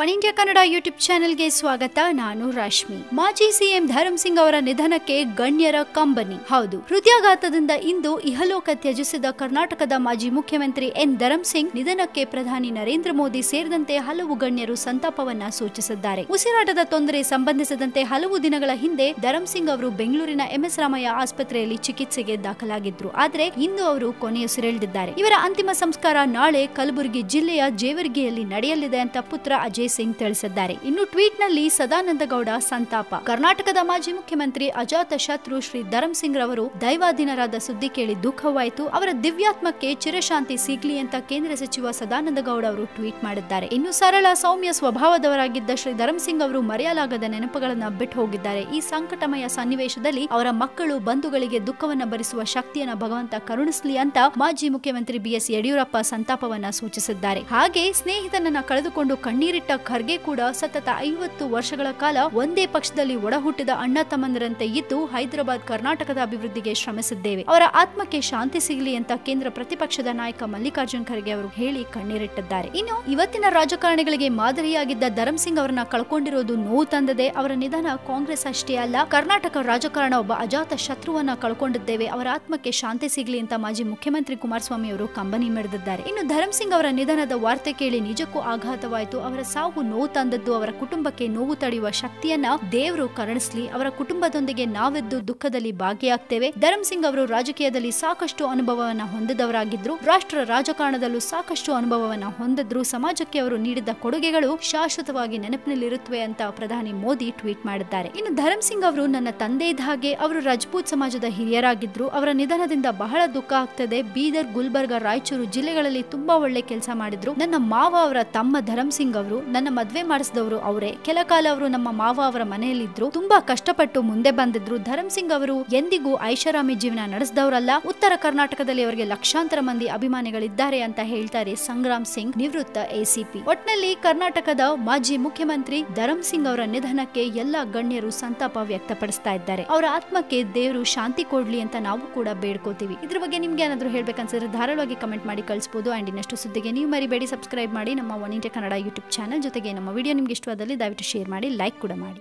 One India Kannada YouTube ಚಾನೆಲ್ಗೆ ಸ್ವಾಗತ. ನಾನು ರಾಶ್ಮಿ. ಮಾಜಿ ಸಿಎಂ ಧರಂ ಸಿಂಗ್ ಅವರ ನಿಧನಕ್ಕೆ ಗಣ್ಯರ ಕಂಬನಿ. ಹೌದು, ಹೃದಯಾಘಾತದಿಂದ ಇಂದು ಇಹಲೋಕ ತ್ಯಜಿಸಿದ ಕರ್ನಾಟಕದ ಮಾಜಿ ಮುಖ್ಯಮಂತ್ರಿ ಎನ್ ಧರಮ್ ಸಿಂಗ್ ನಿಧನಕ್ಕೆ ಪ್ರಧಾನಿ ನರೇಂದ್ರ ಮೋದಿ ಸೇರಿದಂತೆ ಹಲವು ಗಣ್ಯರು ಸಂತಾಪವನ್ನ ಸೂಚಿಸಿದ್ದಾರೆ. ಉಸಿರಾಟದ ತೊಂದರೆ ಸಂಬಂಧಿಸಿದಂತೆ ಹಲವು ದಿನಗಳ ಹಿಂದೆ ಧರಮ್ ಸಿಂಗ್ ಅವರು ಬೆಂಗಳೂರಿನ ಎಂಎಸ್ ರಾಮಯ್ಯ ಆಸ್ಪತ್ರೆಯಲ್ಲಿ ಚಿಕಿತ್ಸೆಗೆ ದಾಖಲಾಗಿದ್ರು. ಆದರೆ ಇಂದು ಅವರು ಕೊನೆಯುಸಿರೆಳೆದಿದ್ದಾರೆ ಇವರ ಅಂತಿಮ ಸಂಸ್ಕಾರ ನಾಳೆ ಕಲಬುರಗಿ ಜಿಲ್ಲೆಯ ಜೇವರ್ಗಿಯಲ್ಲಿ ನಡೆಯಲಿದೆ ಅಂತ ಪುತ್ರ ಅಜಯ್ ಸಿಂಗ್ ತಿಳಿಸಿದ್ದಾರೆ. ಇನ್ನು ಟ್ವೀಟ್ನಲ್ಲಿ ಸದಾನಂದ ಗೌಡ ಸಂತಾಪ. ಕರ್ನಾಟಕದ ಮಾಜಿ ಮುಖ್ಯಮಂತ್ರಿ ಅಜಾತ ಶತ್ರು ಶ್ರೀ ಧರಮ್ ಸಿಂಗ್ ರವರು ದೈವಾಧೀನರಾದ ಸುದ್ದಿ ಕೇಳಿ ದುಃಖವಾಯಿತು. ಅವರ ದಿವ್ಯಾತ್ಮಕ್ಕೆ ಚಿರಶಾಂತಿ ಸಿಗ್ಲಿ ಅಂತ ಕೇಂದ್ರ ಸಚಿವ ಸದಾನಂದ ಗೌಡ ಅವರು ಟ್ವೀಟ್ ಮಾಡಿದ್ದಾರೆ. ಇನ್ನು ಸರಳ ಸೌಮ್ಯ ಸ್ವಭಾವದವರಾಗಿದ್ದ ಶ್ರೀ ಧರಮ್ ಸಿಂಗ್ ಅವರು ಮರೆಯಲಾಗದ ನೆನಪುಗಳನ್ನ ಬಿಟ್ಟು ಹೋಗಿದ್ದಾರೆ. ಈ ಸಂಕಟಮಯ ಸನ್ನಿವೇಶದಲ್ಲಿ ಅವರ ಮಕ್ಕಳು, ಬಂಧುಗಳಿಗೆ ದುಃಖವನ್ನ ಭರಿಸುವ ಶಕ್ತಿಯನ್ನ ಭಗವಂತ ಕರುಣಿಸಲಿ ಅಂತ ಮಾಜಿ ಮುಖ್ಯಮಂತ್ರಿ ಬಿಎಸ್ ಯಡಿಯೂರಪ್ಪ ಸಂತಾಪವನ್ನ ಸೂಚಿಸಿದ್ದಾರೆ. ಹಾಗೆ ಸ್ನೇಹಿತನನ್ನ ಕಳೆದುಕೊಂಡು ಕಣ್ಣೀರಿಟ್ಟ ಖರ್ಗೆ ಕೂಡ ಸತತ ಐವತ್ತು ವರ್ಷಗಳ ಕಾಲ ಒಂದೇ ಪಕ್ಷದಲ್ಲಿ ಒಡಹುಟ್ಟಿದ ಅಣ್ಣ ತಮ್ಮಂದರಂತೆ ಇದ್ದು ಹೈದರಾಬಾದ್ ಕರ್ನಾಟಕದ ಅಭಿವೃದ್ಧಿಗೆ ಶ್ರಮಿಸಿದ್ದೇವೆ. ಅವರ ಆತ್ಮಕ್ಕೆ ಶಾಂತಿ ಸಿಗಲಿ ಅಂತ ಕೇಂದ್ರ ಪ್ರತಿಪಕ್ಷದ ನಾಯಕ ಮಲ್ಲಿಕಾರ್ಜುನ್ ಖರ್ಗೆ ಅವರು ಹೇಳಿ ಕಣ್ಣೀರಿಟ್ಟಿದ್ದಾರೆ. ಇನ್ನು ಇವತ್ತಿನ ರಾಜಕಾರಣಿಗಳಿಗೆ ಮಾದರಿಯಾಗಿದ್ದ ಧರಮ್ ಸಿಂಗ್ ಅವರನ್ನ ಕಳ್ಕೊಂಡಿರೋದು ನೋವು ತಂದದೆ ಅವರ ನಿಧನ ಕಾಂಗ್ರೆಸ್ ಅಷ್ಟೇ ಅಲ್ಲ, ಕರ್ನಾಟಕ ರಾಜಕಾರಣ ಒಬ್ಬ ಅಜಾತ ಶತ್ರುವನ್ನ ಕಳ್ಕೊಂಡಿದ್ದೇವೆ, ಅವರ ಆತ್ಮಕ್ಕೆ ಶಾಂತಿ ಸಿಗಲಿ ಅಂತ ಮಾಜಿ ಮುಖ್ಯಮಂತ್ರಿ ಕುಮಾರಸ್ವಾಮಿ ಅವರು ಕಂಬನಿ ಮೆರೆದಿದ್ದಾರೆ ಇನ್ನು ಧರಮ್ ಅವರ ನಿಧನದ ವಾರ್ತೆ ಕೇಳಿ ನಿಜಕ್ಕೂ ಆಘಾತವಾಯಿತು, ಅವರ ಸಾವು ನೋವು ತಂದದ್ದು ಅವರ ಕುಟುಂಬಕ್ಕೆ ನೋವು ತಡೆಯುವ ಶಕ್ತಿಯನ್ನ ದೇವರು ಕರುಣಿಸ್ಲಿ. ಅವರ ಕುಟುಂಬದೊಂದಿಗೆ ನಾವೆದ್ದು ದುಃಖದಲ್ಲಿ ಭಾಗಿಯಾಗ್ತೇವೆ. ಧರ್ಮಸಿಂಗ್ ಸಿಂಗ್ ಅವರು ರಾಜಕೀಯದಲ್ಲಿ ಸಾಕಷ್ಟು ಅನುಭವವನ್ನ ಹೊಂದಿದವರಾಗಿದ್ರು. ರಾಷ್ಟ್ರ ರಾಜಕಾರಣದಲ್ಲೂ ಸಾಕಷ್ಟು ಅನುಭವವನ್ನ ಹೊಂದಿದ್ರು. ಸಮಾಜಕ್ಕೆ ಅವರು ನೀಡಿದ ಕೊಡುಗೆಗಳು ಶಾಶ್ವತವಾಗಿ ನೆನಪಿನಲ್ಲಿರುತ್ತವೆ ಅಂತ ಪ್ರಧಾನಿ ಮೋದಿ ಟ್ವೀಟ್ ಮಾಡಿದ್ದಾರೆ. ಇನ್ನು ಧರಮ್ ಅವರು ನನ್ನ ತಂದೆ ಇದ್ದ ಹಾಗೆ ಅವರು ರಜಪೂತ್ ಸಮಾಜದ ಹಿರಿಯರಾಗಿದ್ರು. ಅವರ ನಿಧನದಿಂದ ಬಹಳ ದುಃಖ ಆಗ್ತದೆ. ಬೀದರ್, ಗುಲ್ಬರ್ಗ, ರಾಯಚೂರು ಜಿಲ್ಲೆಗಳಲ್ಲಿ ತುಂಬಾ ಒಳ್ಳೆ ಕೆಲಸ ಮಾಡಿದ್ರು. ನನ್ನ ಮಾವ ಅವರ ತಮ್ಮ ಧರಂಸಿಂಗ್ ಸಿಂಗ್ ಅವರು. ನನ್ನ ಮದ್ವೆ ಮಾಡಿಸಿದವರು ಅವರೇ. ಕೆಲ ಕಾಲ ಅವರು ನಮ್ಮ ಮಾವ ಅವರ ಮನೆಯಲ್ಲಿದ್ರು. ತುಂಬಾ ಕಷ್ಟಪಟ್ಟು ಮುಂದೆ ಬಂದಿದ್ರು. ಧರಮ್ ಸಿಂಗ್ ಅವರು ಎಂದಿಗೂ ಐಷಾರಾಮಿ ಜೀವನ ನಡೆಸಿದವರಲ್ಲ. ಉತ್ತರ ಕರ್ನಾಟಕದಲ್ಲಿ ಅವರಿಗೆ ಲಕ್ಷಾಂತರ ಮಂದಿ ಅಭಿಮಾನಿಗಳಿದ್ದಾರೆ ಅಂತ ಹೇಳ್ತಾರೆ ಸಂಗ್ರಾಮ್ ಸಿಂಗ್, ನಿವೃತ್ತ ಎಸಿಪಿ ಒಟ್ನಲ್ಲಿ ಕರ್ನಾಟಕದ ಮಾಜಿ ಮುಖ್ಯಮಂತ್ರಿ ಧರಮ್ ಸಿಂಗ್ ಅವರ ನಿಧನಕ್ಕೆ ಎಲ್ಲಾ ಗಣ್ಯರು ಸಂತಾಪ ವ್ಯಕ್ತಪಡಿಸ್ತಾ ಇದ್ದಾರೆ. ಅವರ ಆತ್ಮಕ್ಕೆ ದೇವರು ಶಾಂತಿ ಕೊಡ್ಲಿ ಅಂತ ನಾವು ಕೂಡ ಬೇಡ್ಕೋತೀವಿ. ಇದ್ರ ಬಗ್ಗೆ ನಿಮ್ಗೆ ಏನಾದ್ರು ಹೇಳ್ಬೇಕನ್ಸಿದ್ರೆ ಧಾರಾಳವಾಗಿ ಕಮೆಂಟ್ ಮಾಡಿ ಕಳಿಸಬಹುದು ಅಂಡ್ ಇನ್ನಷ್ಟು ಸುದ್ದಿಗೆ ನೀವು ಮರಿಬೇಡಿ. ಸಬ್ಸ್ಕ್ರೈಬ್ ಮಾಡಿ ನಮ್ಮ One India Kannada YouTube channel ಜೊತೆಗೆ ನಮ್ಮ ವಿಡಿಯೋ ನಿಮ್ಗೆ ಇಷ್ಟವಾದಲ್ಲಿ ದಯವಿಟ್ಟು ಶೇರ್ ಮಾಡಿ ಲೈಕ್ ಕೂಡ ಮಾಡಿ.